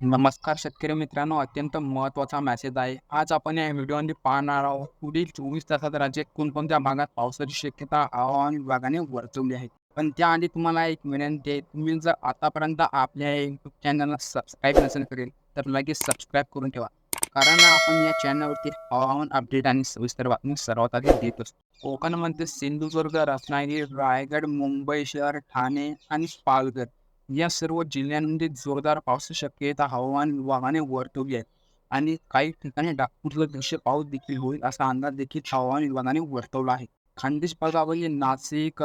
नमस्कार शेतकरी मित्रांनो अत्यंत महत्त्वाचा मेसेज आहे. आज आपण या व्हिडिओमध्ये पाहणार आहोत पुढील चोवीस तासात राज्यात कोणकोणत्या भागात पावसाची शक्यता हवामान विभागाने वर्तवली आहे. पण त्याआधी तुम्हाला एक विनंती आहे तुम्ही जर आतापर्यंत आपल्या यूट्यूब चॅनलला सबस्क्राईब नसेल करेल तर लगेच सबस्क्राईब करून ठेवा. कारण आपण या चॅनलवरती हवामान अपडेट आणि सविस्तर बातमी सर्वात आधी देत असतो. कोकणमध्ये सिंधुदुर्ग रत्नागिरी रायगड मुंबई शहर ठाणे आणि पालघर या सर्व जिल्ह्यांमध्ये जोरदार पावसाची शक्यता हवामान विभागाने वर्तवली आहे. आणि काही ठिकाणी नागपूरला दृश्य पाऊस देखील होईल असा अंदाज देखील हवामान विभागाने वर्तवला आहे. खानदेश भागामध्ये नाशिक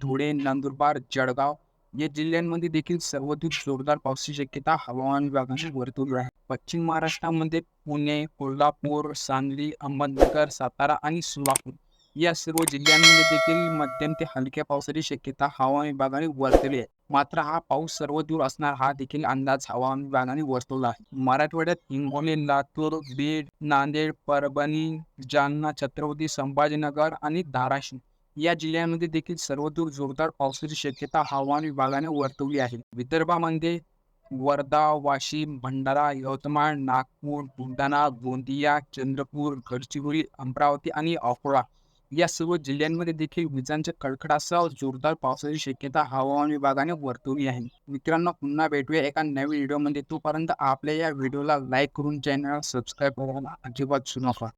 धुळे नंदुरबार जळगाव या जिल्ह्यांमध्ये देखील सर्वाधिक जोरदार पावसाची शक्यता हवामान विभागाने वर्तवली आहे. पश्चिम महाराष्ट्रामध्ये पुणे कोल्हापूर सांगली अहमदनगर सातारा आणि सोलापूर या सर्व जिल्ह्यांमध्ये देखील मध्यम ते हलक्या पावसाची शक्यता हवामान विभागाने वर्तवली आहे. मात्र हा पाऊस सर्व दूर असणार हा देखील अंदाज हवामान विभागाने वर्तवला आहे. मराठवाड्यात हिंगोली लातूर बीड नांदेड परभणी जालना छत्रपती संभाजीनगर आणि धाराशिव या जिल्ह्यांमध्ये देखील सर्वदूर जोरदार पावसाची शक्यता हवामान विभागाने वर्तवली आहे. विदर्भामध्ये वर्धा वाशिम भंडारा यवतमाळ नागपूर बुलढाणा गोंदिया चंद्रपूर गडचिरोली अमरावती आणि अकोला या सर्व जिल्ह्यांमध्ये देखील विजांच्या कडकडासह जोरदार पावसाची शक्यता हवामान विभागाने वर्तवली आहे. मित्रांनो पुन्हा भेटूया एका नवीन व्हिडिओमध्ये. तोपर्यंत आपल्या या व्हिडिओला लाईक करून चॅनल सबस्क्राईब करायला अजिबात विसरू नका.